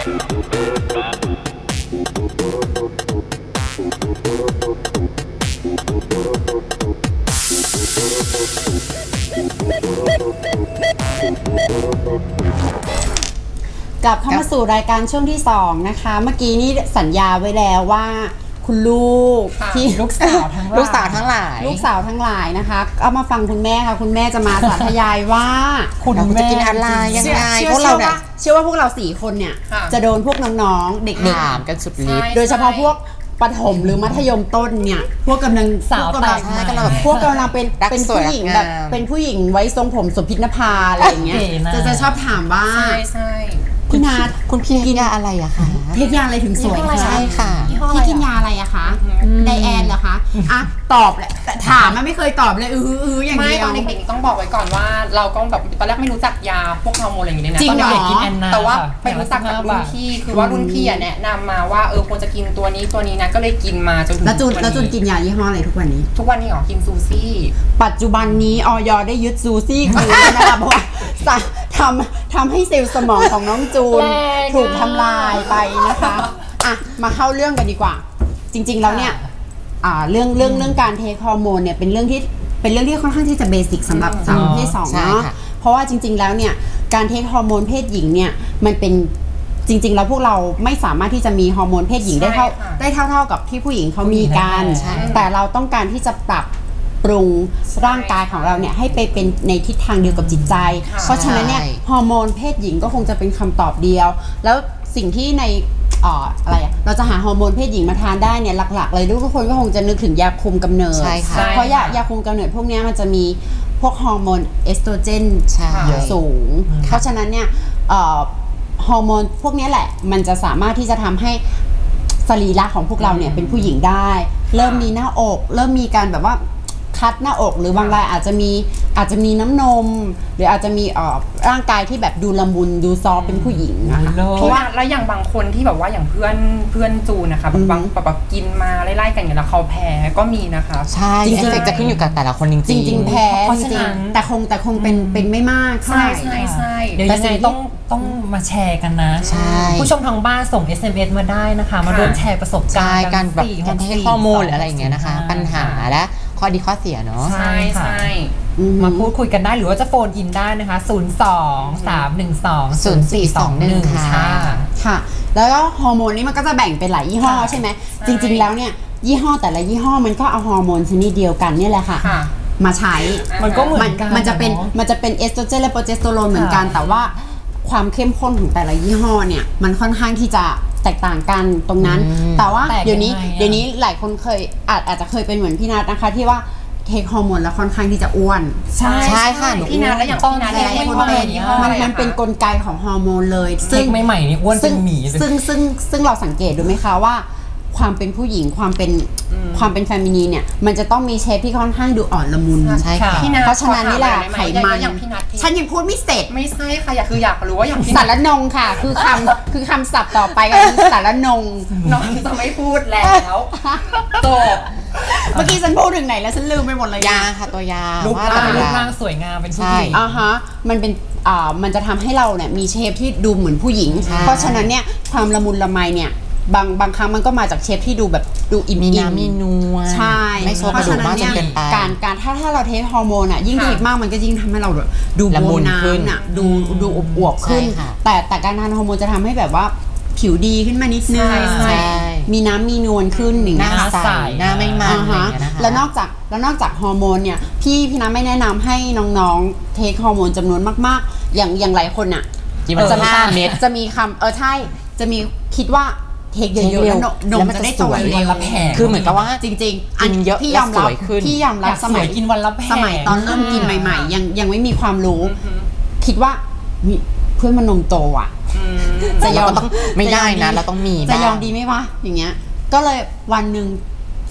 กลับเข้ามาสู่รายการช่วงที่ 2 นะคะ เมื่อกี้นี่สัญญาไว้แล้วว่า คุณลูกค่ะที่ลูกสาวทั้งหลาย ลูกสาวทั้งหลายลูกสาวทั้งหลายนะคะ เอามาฟังคุณแม่ค่ะ คุณแม่จะมาสาธยายว่า คุณเราแม่ จะกินอะไรยังไงเชื่อพวกเราเนี่ย เชื่อว่าพวกเราสี่คนเนี่ย ค่ะ จะโดนพวกน้องๆ เด็กถามกันสุดฤทธิ์ ๆ โดยเฉพาะพวกประถมหรือมัธยมต้นเนี่ย พวกกำลังสาวพกกำลังแตกใหม่กำลังแบบพวกกำลังเป็นรักเป็นสวยผู้หญิงรักแบบงาม เป็นผู้หญิงไว้ทรงผมสมพิษนภาอะไรอย่างเงี้ยเก๋นะ จะจะชอบถามว่า ใช่ใช่ พี่นาทคุณพี่กินยาอะไรอะคะเทคยาอะไรถึงสวยยี่ห้ออะไรคะใช่ค่ะพี่กินยาอะไรอะคะไดแอนเหรอคะอะตอบแหละแต่ถามมันไม่เคยตอบเลยอืออืออย่างไม่เดียตว อนเด็กๆต้องบอกไว้ก่อนว่า เราก็แบบตอนแรกไม่รู้จักยาพวกฮอร์โมนอะไรอย่างเงี้ยนะจริงตอนเหรอ เด็กกินแอนนาๆแต่ว่าค่ะไปรู้จักกับอย่างรุ่ละน15พี่คือว่ารุ่นพี่อะแนะนำมาว่าเออควรจะกินตัวนี้ตัวนี้นะก็เลยกินมาจนถึงแล้วจูนทุกแล้วจูนกินยายี่ห้ออะไรทุกวันนี้ ทุกวันนี้หรอกินซูซี่ ปัจจุบันนี้ออยได้ยึดซูซี่คืนแล้วนะคะเพราะว่าสะทำทำให้เซลล์สมองของน้องจูน แรงอะ ถูกทำลายไปนะคะอะมาเข้าเรื่องกันดีกว่า จริง ๆ แล้วเนี่ยอ่าเรื่องเรื่องเรื่องการเทคฮอร์โมนเนี่ยเป็นเรื่องที่ เป็นเรื่องที่ค่อนข้างที่จะเบสิกสำหรับสาวประเพศสองใช่เนาะค่ะ เพราะว่าจริง ๆ แล้วเนี่ยการเทคฮอร์โมนเพศหญิงเนี่ยมันเป็นจริง ๆ แล้วพวกเราไม่สามารถที่จะมีฮอร์โมนเพศหญิงได้เท่าใช่ค่ะ ได้เท่า ๆกับที่ผู้หญิงเขามีกัน ใช่ แต่เราต้องการที่จะปรับปรุงร่างกายของเราเนี่ยให้ไปเป็นในทิศทางเดียวกับจิตใจค่ะเพราะฉะนั้นเนี่ยใช่ฮอร์โมนเพศหญิงก็คงจะเป็นคำตอบเดียว แล้วสิ่งที่ในเอ่ออะไรอะเราจะหาฮอร์โมนเพศหญิงมาทานได้เนี่ยหลักๆ เลยทุกคนก็คงจะนึกถึงยาคุมกำเนิดใช่ค่ะ เพราะยายาคุมกำเนิดพวกเนี้ยมันจะมีพวกฮอร์โมนเอสโตรเจนใช่ สูง เพราะฉะนั้นเนี่ยเอ่อฮอร์โมนพวกเนี้ยแหละ มันจะสามารถที่จะทำให้สรีระของพวกเราเนี่ยเป็นผู้หญิงได้ เริ่มมีหน้าอก เริ่มมีการแบบว่า คัดหน้าอกหรือบางรายอาจจะมีอาจจะมีน้ำนม หรืออาจจะมีเอ่อร่างกายที่แบบดูละมุนดูซอฟต์เป็นผู้หญิงนะคะโลเพราะว่าแล้วอย่างบางคนที่แบบว่าอย่างเพื่อนเพื่อนจูนนะคะแบบบางแบบแบบกินมาไล่ๆกันอย่างแล้วเขาแพ้ก็มีนะคะ ใช่จริงๆเอฟเฟกต์จะขึ้นอยู่กับแต่ละคนจริงๆจริงๆ แพ้เพราะจฉะรินั้งน ๆแต่คงแต่คงเป็นเป็นไม่มากใช่เท่าไหร่ใช่ใช่ เดี๋ยวแต่ยังสิ่ไงงที่ ต้องต้องมาแชร์กันนะ ใช่ ผู้ชมทางบ้านส่ง SMS มาได้นะคะ มาร่วมแชร์ประสบใช่การณ์การแบบสี่การหให้สี่ข้อมูลสหรืออะไรอย่างเงี้ยนะคะสี่ปัญหาและ ข้อดีข้อเสียเนาะ ใช่ใช่ค่ะใช่อืม มาพูดคุยกันได้หรือว่าจะโฟนอินได้นะคะ 0 2 3 1 2 0 4 2 1 ค่ะ ค่ะค่ะแล้วก็ฮอร์โมนนี่มันก็จะแบ่งเป็นหลายยี่ห้อค่ะใช่ไหมจริง ๆ แล้วเนี่ยยี่ห้อแต่ละยี่ห้อมันก็เอาฮอร์โมนชนิดเดียวกันเนี่ยแหละค่ะ ค่ะ มาใช้ มันก็เหมืมัอนนกันมันจะเป็นอ มันจะเป็นเอสโตรเจนและโปรเจสเตอโรนเหมือนกัน ค่ะแต่ว่าความเข้มข้นของแต่ละยี่ห้อเนี่ย มันค่อนข้างที่จะ แตกต่างกันตรงนั้นอืมแต่ว่าแตกเดี๋ยวนี้ยังไงอะเดี๋ยวนี้หลายคนเคยอาจอาจจะเคยเป็นเหมือนพี่นัทนะคะที่ว่าเทคฮอร์โมนแล้วค่อนข้างที่จะอ้วน ใช่ใช่ค่ะหนูพี่นัทแล้วอย่างตอนพี่นัทแรเนี่ยกยี่คนห้ออะไรเป็นยี่ห้อมัอะนไรมันเป็นกลไกของฮอร์โมนเลยเด็กใหม่ๆนี่อ้วนเป็นหมีเลยซึ่งซึ่งซึ่งเราสังเกตดูไหมคะว่า ความเป็นผู้หญิงความเป็น ความเป็นแฟมินีเนี่ยมันจะต้องมีเชฟที่ค่อนข้างดูอ่อนละมุนใช่ค่ะพี่นัทเพราะฉะนั้นนี่แหละขอถามไขหน่อยได้ไหมันอย่างพี่นัทฉันยังพูดไม่เสร็จไม่ใช่ค่ะอยากคืออยากรู้ว่าอย่างพี่สานัทรนงค่ะ คือคำคือคำศัพท์ต่อไปก็คือสารนงน้องจะไม่พูดแล้วจบเมื่อกี้ฉันพูดถึงไหนแล้วฉันลืมไปหมดเลยยาค่ะตัวยารูปว่าร่างตัรูวปยาร่างสวยงามเป็นผู้ใช่หญิงอ่าฮะมันเป็นอ่ามันจะทำให้เราเนี่ยมีเชฟที่ดูเหมือนผู้หญิงใช่เพราะฉะนั้นเนี่ยความละมุนละไมเนี่ย บางบางครั้งมันก็มาจากเชฟที่ดูแบบดูอิ่มมีๆน้ำมีนวลใช่ไม่โซกระดูกมากจนเกินไปการการถ้าถ้าเราเทคฮอร์โมนอะยิ่งค่ะเทคมากมันก็ยิ่งทำให้เราดูละบมุวมนขึ้นน้ำน่ะดูดูอวบๆขึ้นใช่ค่ะแต่แต่การทานฮอร์โมนจะทำให้แบบว่าผิวดีขึ้นมานิดนึงใช่ใช่มีน้ำมีนวลขึ้นอย่างหเงี้น้ายใสหน้าไม่มันอ่าอะไรอฮะย่างเงี้ยนะคะแล้วนอกจากแล้วนอกจากฮอร์โมนเนี่ยพี่พี่น้ำไม่แนะนำให้น้องๆ เทคฮอร์โมนจำนวนมากๆ อย่างอย่างหลายคนอะกินมันจะห้าเม็ดจะมีคำเออใช่จะมีคิดว่า เทคเยอะๆเทคเร็แล้ววนนมแล้วมันจะได้จะโตสวยเร็วันวละแผงคือเหมือนกับว่าจริงๆกินเยอะพี่ยอมรับและสวยขึ้นพี่ยอมอรับยากสสมัวยยกินวันละแผงสมัยตอนเริ่มกินใหม่ ๆ ยังยังไม่มีความรู้ คิดว่ามีเพื่อนมันนมโตอะจะยอมเราก็ต้องไม่ได้นะจเราต้องมีจะยอมบ้างดีไหมวะอย่างเงี้ย ก็เลยวันหนึ่ง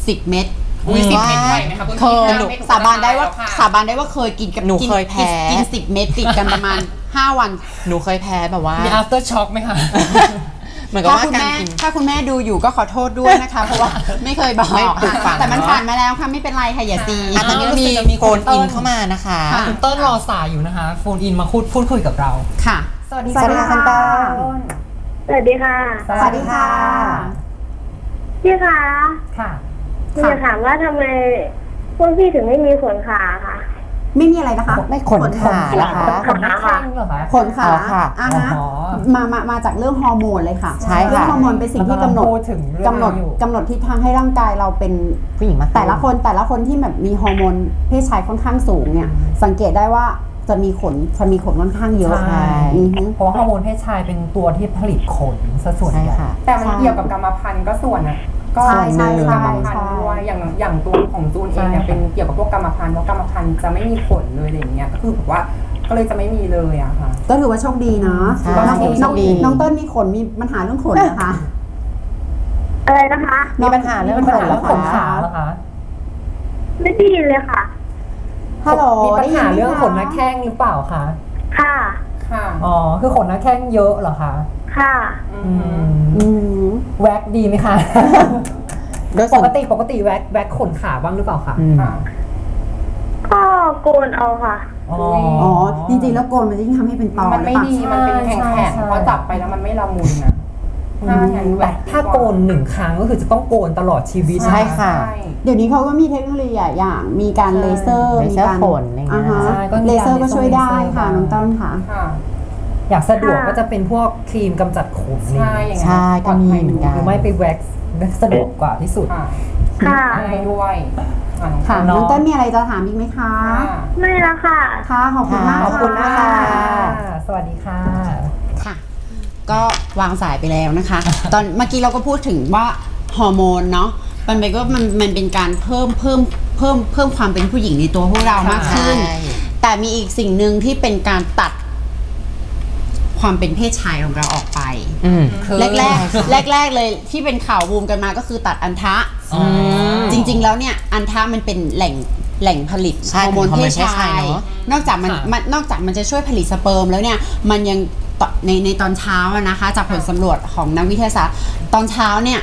สิบเม็ดอุ้ยสิบว่าเม็ดไหวไหมคะณเคพี่ยห้เม็ดสาบานได้ว่าแล้วค่ะสาบานได้ว่าเคยกินกับหนูกิเคยแพ้กินสิบเม็ดติดกันประมาณห้าวัน หนูเคยแพ้แบบว่ามี after shock ไหมคะ เหมือนกับถ้าว่าคุณการแม่กินถ้าคุณแม่ดูอยู่ก็ขอโทษด้วยนะคะ เพราะว่าไม่เคยบอกไม่ปลูกฝังแต่มันเนอะ ผ่านมาแล้วค่ะไม่เป็นไรค่ะอย่าซีอะตอนนี้รู้สึมีกจะมีโฟนคนต้อินนเข้ามานะคะ ค่ะ คุณเติ้ลรอสายอยู่นะคะ โฟนอินมาพูดพูดคุยกับเรา ค่ะ สวัสดีสวัสดีค่ะคุณเติ้ล สวัสวัสดีค่ะ สวัสดีค่ะ พี่คะค่ะพี่จะถามว่าทำไมพวกพี่ถึงไม่มีขนขาคะ ไม่มีอะไรนะคะ ไม่ขนขาเหรอคะ ขนหน้าแข้งเหรอคะขนขาอ๋อค่ะอ่าฮะอ๋อมามามาจากเรื่องฮอร์โมนเลยค่ะใช่ค่ะเรื่องฮอร์โมนเป็นสิ่งที่กำหนดพูดถึงเรื่องกำหนดนี้อยู่กำหนดทิศทางให้ร่างกายเราเป็นผู้หญิงมาแต่ละคนแต่ละคนที่แบบมีฮอร์โมนเพศชายค่อนข้างสูงเนี่ย สังเกตได้ว่าจะมีขนจะมีขนค่อนข้างเยอะใช่อือฮึเพราะว่าฮอร์โมนเพศชายเป็นตัวที่ผลิตขนซะส่วนใช่ใหญ่ค่ะแต่มันเกี่ยวกับกรรมพันธุ์ก็ส่วนอะ ก็ใช่ใช่กรใช่รมพันใช่ธุ์ด้วยอย่างอย่างตัวของจูนเองเนี่ยใช่เป็นเกี่ยวกับพวกกรรมพันธุ์เพราะกรรมพันธุ์จะไม่มีขนเลยอะไรอย่างเงี้ยก็คือแบบว่าก็เลยจะไม่มีเลยอะค่ะ ก็ถือว่าโชคดีเนาะใช่น้องโชคดี น้องน้องเติ้ลมีขนมีปัญหาเรื่องขนนะคะ อะไรนะคะ มีปัญหาเรื่องมีปัญหาเรื่องขนขนขาขาเหรอคะไม่ได้ยินเลยค่ะ ฮัลโหลมีปัญหาได้ยิไมเรื่องคะขนหน้าแข้งหรือเปล่าคะ ค่ะ ค่ะ อ๋อ คือขนหน้าแข้งเยอะเหรอคะ ค่ะ อือืมมอืมแว็กดีไหมคะโดยปส่วนกติปกติแว็กแว็กขนขาบ้างหรือเปล่าคะอืมค่ะก็โกนเอาค่ะ อ๋ออ๋อจริงๆแล้วโกนมันจะยิ่งทำให้เป็นตอมันไม่หรือเปล่า ดี มันเป็นแข็งใช่แข็งใช่พอจับไปแล้วมันไม่ละมุนนะถ้าอย่างนี้แบแต่บถ้าโกนหนึ่งครั้งก็คือจะต้องโกนตลอดชีวิตใช่ ค่ะ ใช่ เดี๋ยวนี้เขาก็มีเทคโนโลยีหลายอย่าง มีการใช่เลเซอร์เลมีเซอร์การขนอะไรอย่างเงี้ยฮะใช่ก็มีเลเซอร์ก็ช่วยได้เลเซอร์ค่ะได้น้องเต้นค่ะ ค่ะ อยากสะดวกค่ะก็จะเป็นพวกครีมกำจัดขนใช่อย่างใช่ก็มีเหมือนกัน หรือไม่ไปแว็กซ์แว็กซ์สะดวกกว่าที่สุด ค่ะค่ะให้ด้วยอ่าค่ะน้องน้องเต้นมีอะไรจะถามอีกไหมคะ ค่ะ ไม่ละค่ะ ค่ะขอบคุณมากขอบคุณมากค่ะค่ะ สวัสดีค่ะ ค่ะ ก็วางสายไปแล้วนะคะ ตอนเมื่อกี้เราก็พูดถึงว่าฮอร์โมนเนาะมันเป็นก็มันมันเป็นการเพิ่มเพิ่มเพิ่มเพิ่มความเป็นผู้หญิงในตัวพวกเรามากขึ้น ใช่ แต่มีอีกสิ่งหนึ่งที่เป็นการตัด ความเป็นเพศชายของเราออกไปอืม แรกแรกแรกแรกๆเลยที่เป็นข่าวบูมกันมาก็คือตัดอันทะอ๋อจริง ๆ แล้วเนี่ยอันทะมันเป็นแหล่งแหล่งผลิตใช่ฮอร์โมนเป็นฮอร์เพโมนศเพศชาชายย เนอะนอกจากมันค่ะ มันนอกจากมันจะช่วยผลิตสเปิร์มแล้วเนี่ยมันยังตในในตอนเช้าอะนะคะ จากผลสำรวจของนักวิทยาศาสตร์ ตอนเช้าเนี่ย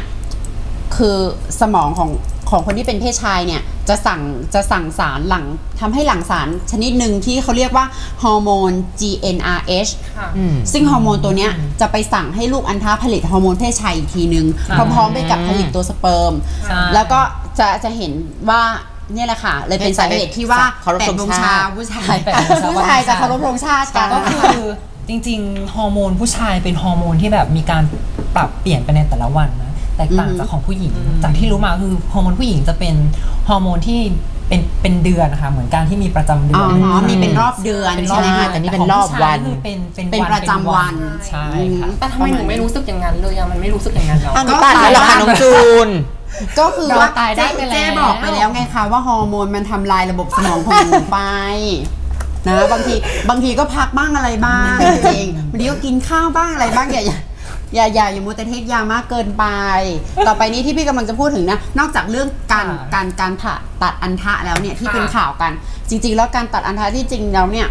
คือสมองของของคนที่เป็นเพศชายเนี่ย จะสั่งจะสั่งสารหลังทำให้หลั่งสารชนิดหนึ่งที่เขาเรียกว่าฮอร์โมน GnRH ค่ะอืม ซึ่งฮอร์โมนตัวเนี้ยจะไปสั่งให้ลูกอัณฑะผลิตฮอร์โมนเพศชายอีกทีนึง อ่า พร้อมๆไปกับผลิตตัวสเปิร์ม ใช่ แล้วก็จะจะเห็นว่าเนี่ยแหละค่ะ เลยเป็นสาเหตุที่ว่าเคารพแต่ธงดวงชาชาติ ผู้ชายแปดโมงเช้า ผู้ชายจะเคารพธงชาติกัน ก็คือจริงๆ ฮอร์โมนผู้ชายเป็นฮอร์โมนที่แบบมีการปรับเปลี่ยนไปในแต่ละวันนะ แตกต่างอือฮึจากของผู้หญิง จากที่รู้มาคือฮอร์โมนผู้หญิงจะเป็นฮอร์โมนที่เป็นเป็นเดือนนะคะเหมือนการที่มีประจำเดือ๋ออนมีเป็นรอบเดือนเป็นใช่ไหมใช่คะแต่นี่เป็นรอบวันคือเป็นเป็นเป็นประจำวันใช่ค่ะแต่ทำไมหนูไม่รู้สึกอย่างนั้นเลยอะมันไม่รู้สึกอย่างนั้นแล้วอ้าวหนูตัดแล้วเหรอคะน้องจูนก็คือว่าเราตายได้ไปแล้วเจ๊บอกไปแล้วไงคะว่าฮอร์โมนมันทำลายระบบสมองของหนูไปนะบางทีบางทีก็พักบ้างอะไรบ้างจริงบางทีก็กินข้าวบ้างอะไรบ้างอย่า อย่าอย่าอย่าอย่ามัวแต่เทคยามากเกินไป ต่อไปนี้ที่พี่กำลังจะพูดถึงนะ นอกจากเรื่องการค่ะการการผ่าตัดอันทะแล้วเนี่ยที่ค่ะเป็นข่าวกัน จริง ๆ แล้วการตัดอันทะที่จริงแล้วเนี่ย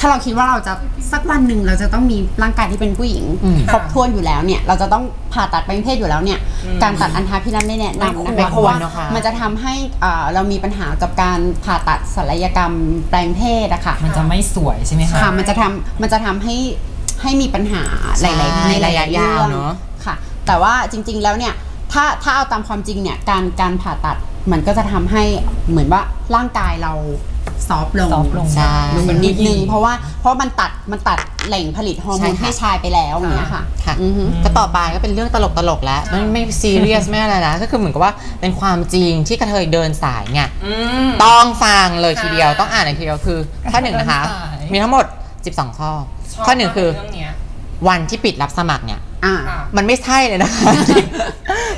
ถ้าเราคิดว่าเราจะสักวันหนึ่งเราจะต้องมีร่างกายที่เป็นผู้หญิงอืม ครบถ้วนอยู่แล้วเนี่ยเราจะต้องผ่าตัดแปลงเพศอยู่แล้วเนี่ย การตัดอันทะพี่นัทไม่แนะนำนะไม่คะควรเพราะว่านะคะมันจะทำให้อ่าเรามีปัญหากับการผ่าตัดศัลยกรรมแปลงเพศอะค่ะ มันจะไม่สวยใช่ไหมคะ ค่ะมันจะทำมันจะทำให้ ให้มีปัญหาหใช่ลายๆในหลายๆระยะเรื่ยาวองเนอะค่ะ แต่ว่าจริง ๆแล้วเนี่ยถ้าถ้าเอาตามความจริงเนี่ยการการผ่าตัดมันก็จะทำให้เหมือนว่าร่างกายเราซอฟต์ลงซอฟต์ลงใช่ลงนิดนึงเพราะว่าเพราะมันตัดมันตัดแหล่งผลิตฮอร์โมนใช่ค่ะเพศชายไปแล้วอย่างเงี้ยค่ะค่ะอือฮึก็ต่อไปก็เป็นเรื่องตลกตลกๆแล้วไม่ไม่ซีเรียสไม่อะไรนะก็คือเหมือนกับว่าเป็นความจริงที่กระเทยเดินสายไงอืมต้องฟังเลยทีเดียวค่ะต้องอ่านเลยทีเดียวคือข้อหนึ่งนะคะเดินสายมีทั้งหมด 12 ข้อ ชบข้อหนึ่งคือ เรื่องเนี้ยวันที่ปิดรับสมัครเนี่ย อ่าค่ะ มันไม่ใช่เลยนะคะ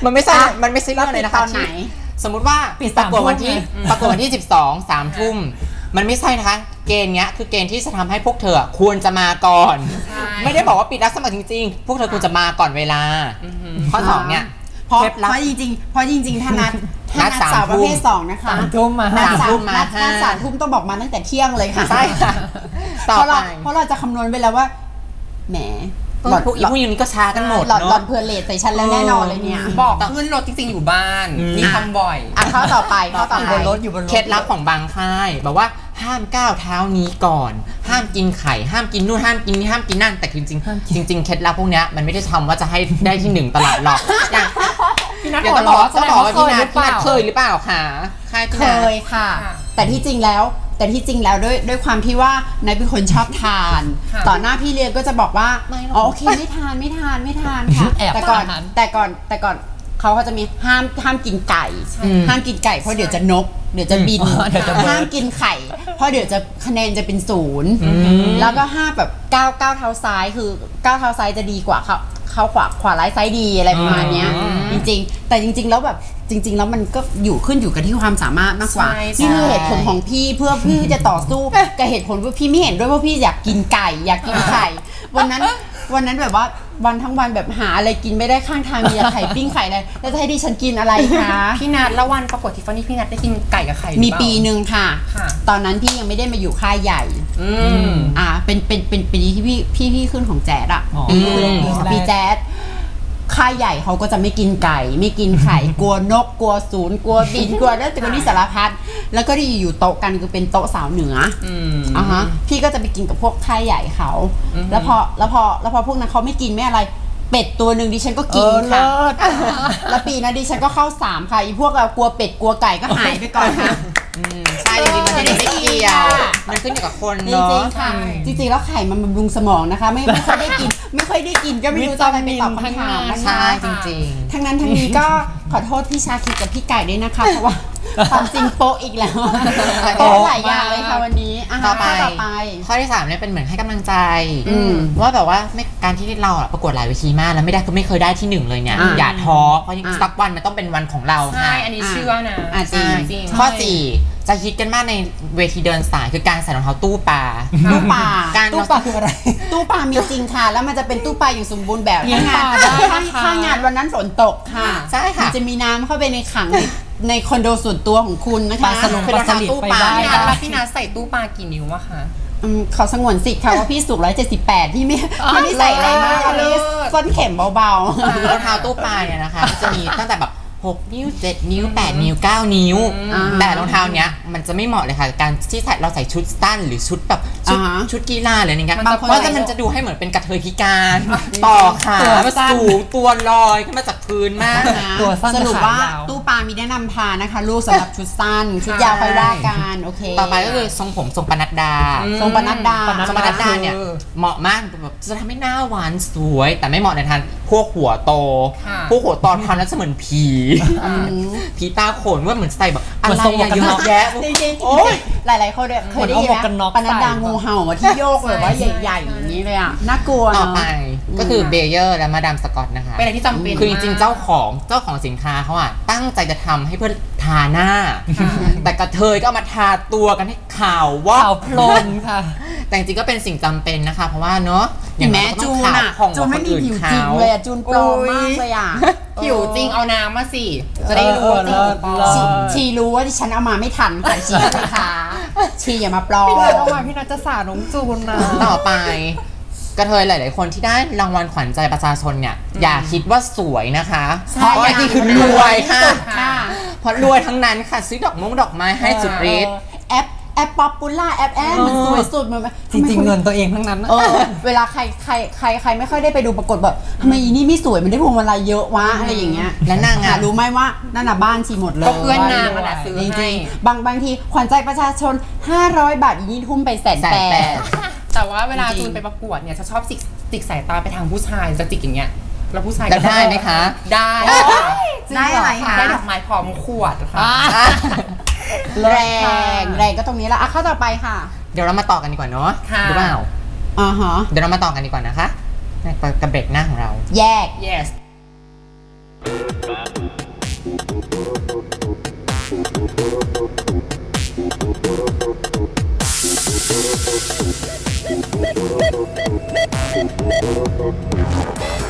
มันไม่ใช่ อะ มันไม่ใช่เรื่องเลยนะคะตอนไหน ที่สมมุติว่าปิดปสาระมกวดวันที่ทุ่มไง ประกวดวันที่ 12 3ทุ่ม มันไม่ใช่นะคะ เกณฑ์เนี้ยคือเกณฑ์ที่จะทำให้พวกเธออะควรจะมาก่อน ใช่ไม่ได้บอกว่าปิดรับสมัครจริงๆ พวกเธอควรจะมาก่อนเวลา อือหือ ข้อสองเนี่ยเพราะเคล็ดลับ เพราะจริงๆเพราะจริงๆถ้านัด ถ้านันัดดสามสาวประเภททุ่ม สองนะคะ สามทุ่มมานัดสามสามทุ่มมานัดนัดห้าสามทุ่มต้องบอกมาตั้งแต่เที่ยงเลยค่ะใช่ค่ะต่อเพราะไปเราเพราะเราจะคำนวณไปแล้วว่า แหมหลอดพวกอีพวกนี้ก็ช้ากันหมดหลอดหลอเนาะดเพื่อเลทใส่ฉันแล้วแน่นอนเลยเนี่ย บอกขึ้นรถจริงๆอยู่บ้านอืม นี่ทำบ่อย อะเข้าต่อไปเข้าต่ออยู่ไปบนรถอยู่บนรถเคล็ดลับของบางค่ายแบบว่าห้ามก้าวเท้านี้ก่อน ห้ามกินไข่ ห้ามกินนู่นห้ามกินนี่ห้ามกินนั่นแต่จริงๆจริงๆเคล็ดลับพวกเนี้ยมันไม่ได้ทำว่าจะให้ได้ที่หนึ่งตลอดหรอกอย่าง พี่นัทเดี๋ยวหัวจะบอกเราะจะบอกว่าพี่นัทแสดงว่าพี่นัทเคเคยยหหรืรืออเปเปล่าล่าคะค่ายพี่เคนัท ยค่ะ ค่ะ แต่ที่จริงแล้วแต่ที่จริงแล้วด้วยด้วยความที่ว่านายเป็นคนชอบทาน ค่ะต่อหน้าพี่เลี้ยงก็จะบอกว่าไม่หรอกอ๋อโอเคไม่ทานไม่ทานไม่ทานค่ะแอบแต่ก่อนทาน แต่ก่อนแต่ก่อนเขาก็จะมีห้ามห้ามกินไก่อืมห้ามกินไก่เพราะเดี๋ยวจะนก เดี๋ยวจะบินอ๋อเดี๋ยวจะเบิร์ดห้ามกินไข่ เพราะเดี๋ยวจะคะแนนจะเป็นศูนย์ม แล้วก็ห้ามแบบก้าวก้าวเท้าซ้ายคือก้าวเท้าซ้ายจะดีกว่าเขา เขาขวาขวาร้ายซ้ายดีอะไรประมาณเนี้ยอืมจริง ๆ แต่จริง ๆ แล้วแบบจริง ๆ แล้วมันก็อยู่ขึ้นอยู่กับที่ความสามารถมากกว่า ใช่นี่คือใช่เหตุผลของพี่เพื่อพี่จะต่อสู้ กับเหตุผลว่าพี่ไม่เห็นด้วยว่าพี่อยากกินไก่อยากกินไข่วันนั้นวันนั้นแบบว่าวันทั้งวันแบบหาอะไรกินไม่ได้ข้างทางมีแต่ไข่ปิ้งไข่อะไรแล้วจะให้ดิฉันกินอะไรคะพี่นัทแล้ววันประกวดทิฟฟานี่พี่นัทได้กินไก่กับไข่หรือมีเปล่า ปีหนึ่งค่ะ ค่ะ ตอนนั้นพี่ยังไม่ได้มาอยู่ค่ายใหญ่ อืม อ่า เป็น เป็น เป็นปีที่พี่พี่พี่ขึ้นของแจ๊ดอะอ๋อ ปีขึ้นอืมปีแจ๊ดค่ายใหญ่เขาก็จะไม่กินไก่ ไม่กินไข่ กลัวนก กลัวศูนย์ กลัวบิน กลัวแล้วแต่วันนี้สารพัด แล้วก็ที่อยู่โต๊ะกันคือเป็นโต๊ะสาวเหนืออืม อะฮะ พี่ก็จะไปกินกับพวกค่ายใหญ่เขา อืม แล้วพอ แล้วพอ แล้วพอพวกนั้นเขาไม่กินไม่อะไร เป็ดตัวหนึ่งดิฉันก็กินเออค่ะเลิศแล้วปีนั้นดิฉันก็เข้าสามค่ะ อีพวกเรากลัวเป็ดกลัวไก่ก็หายไปก่อนค่ะ อืม ใช่จริงๆมันไม่ได้เกี่ยว มันขึ้นอยู่กับคนจเนาะริงๆค่ะ จริงๆ แล้วไข่มันบำรุงสมองนะคะ ไม่ไม่ค่อยได้กิน ไม่ค่อยได้กินก็ไม่รู้จะอะไรไปตอบคำถามนะคะใช่จริง ทั้งนั้นทั้งนี้ก็ขอโทษพี่ชาคิดกับพี่ไก่ด้วยนะคะ เพราะว่าความจริงโป๊ะอีกแล้วโป๊ะหลายอย่างเลยค่ะวันนี้อะๆต่อไป ข้ต่อไปข้อที่สามเนี่ยเป็นเหมือนให้กำลังใจอืมว่าแบบว่าไม่การที่เราอะประกวดหลายเวทีมากแล้วไม่ได้คือไม่เคยได้ที่หนึ่งเลยเนี่ยอ่าอย่าท้อเพราะอ่า สักวันมันต้องเป็นวันของเราใช่ ค่ะอันนี้เชื่อนะอะจริงจริงข้อสี่ จะคิดกันมากในเวทีเดินสายคือการใส่รองเท้าตู้ปลา ตู้ปลาการตู้ปลาคืออะไร ตู้ปลามีจริงค่ะ แล้วมันจะเป็นตู้ปลาอย่างสมบูรณ์แบบเลี้ยงถ้างานปลาได้ถ้านะคะถ้างานวันนั้นฝนตกค่ะใช่ค่ะมันจะมีน้ำเข้าไปในขังในในคอนโดส่วนตัวของคุณนะคะปลาสลงคือรองเท้าตู้ปลาพี่เนี่ยนัทแล้วพี่นัทใส่ตู้ปลากี่นิ้วอะคะอืมขอสงวนสิทธิ์ค่ะว่าพี่สูง178 ที่ไม่ไม่ได้ใส่อะไรมากเลิเลยศส้นเข็มเบารองเท้าตู้ปลาเนี่ยนะคะ จะมีตั้งแต่แบบ 6 นิ้ว 7 นิ้ว 8 นิ้ว 9 นิ้ว อ่าแต่รองเท้าเนี้ยมันจะไม่เหมาะเลยค่ะกับการที่ใส่เราใส่ชุดสั้นหรือชุดแบบชุดอ่าฮะชุดกีฬาหรืออะไรเงี้ยมันจะเพราะจะมันจะดูให้เหมือนเป็นกระเทยพิการต่อขาตัวมาสั้น สูงตัวลอยขึ้นมาจากพื้นมากๆนะตัวสั้นสรุปว่าขายาว ตู้ปลามีแนะนำทานนะคะ ลูกสำหรับชุดสั้น ชุดยาวค่อยว่ากันโอเคต่อไปก็คือทรงผมทรงปนัดดา ทรงปนัดดา ปนัดทรงปนัดดาเนี่ยคือเหมาะมากแบบจะทำให้หน้าหวานสวย แต่ไม่เหมาะในทาง พวกหัวโต ค่ะพวกหัวโตทำแล้วจะเหมือนผีอืม ผีตาโขนว่าเหมือนใส่แบบอะเหมือนไรทรงหมวกอะกันเยน็ออะก แยะจริงๆจริงๆโอ้ยหลายๆคนเนี่ยเคยได้ยินเหมือนเอาหมวกกันน็อกปนัดดาใส่ งูเห่าอะที่โยกแบบว่าใช่ใหญ่ๆอย่างนี้เลยอะน่ากลัวต่อเนาะ ไปก็คือเบเยอร์และมาดามสกอตนะคะ เป็นอะไรที่จำเป็นคือจริงๆมกเจ้าของเจ้าของสินค้าเขาอะตั้งใจจะทำให้เพื่อทาหน้า แต่กระเทยก็เอามาทาตัวกันให้ขาวว่า ข่าวโพลนค่ะ แต่จริงๆก็เป็นสิ่งจำเป็นนะคะ เพราะว่าเนอะอเห็ย่านงไหมน้อยก็ต้จูองนขาวอะผ่องกจูนว่าคไม่นมีอื่นผิวจเขาริงเลยอะจูนปลอมมากเลยอะผิวจริงเอาน้ำมาสิ จะได้รู้ว่าจริงหรือเปล่าเลิศชีชีรู้ว่าที่ฉันเอามาไม่ทันค่ะชีเลยค่ะชีอย่ามาปลอม พี่นัทเอามาพี่นัทจะสาน้องจูนนะ ต่อไป กระเทยหลาย ๆ คนที่ได้รางวัลขวัญใจประชาชนเนี่ย อย่าคิดว่าสวยนะคะ ใช่เพราะอย่านี่คิคืดอว่ารรววยยค่ะ ค่ะ เพราะรวยทั้งนั้นค่ะซื้อดอกมงดอกไม้ให้สุดฤทธิ์แอปแอปป๊อปปูล่าแอปแอปมันสวยสุดมันแบบจริงๆเงินตัวเองทั้งนั้นนะเออเวลาใครใครใครใครไม่ค่อยได้ไปดูปรากฏแบบทำไมอีนี่ไม่สวยมันได้พวงมาลัยเยอะวะอะไรอย่างเงี้ยและนางอะหรู้ไหมว่านั่นน่ะบ้านชีหมดเลยก็เพื่อนนางอะแหละซื้อจให้ริงๆบางบางทีขวัญใจประชาชน 500 บาทอีนี่ทุ่มไปแสนแสนแปแปดดแต่ว่าเวลาจริงๆจูนไปประกวดเนี่ยจะชอบจิกจิกสายตาไปทางผู้ชายจะจิกอย่างเงี้ย แล้วผู้ชายแล้วได้ไหมคะ ได้ได้อะไรคะ ได้ดอกไม้พร้อมขวดค่ะ แรงแรงก็ตรงนี้ละอะข้อต่อไปค่ะ เดี๋ยวเรามาต่อกันดีกว่าเนาะค่ะ หรือเปล่าอ่าฮะเดี๋ยวเรามาต่อกันดีกว่านะคะในกับเบรกหน้าของเรา แยก yes เ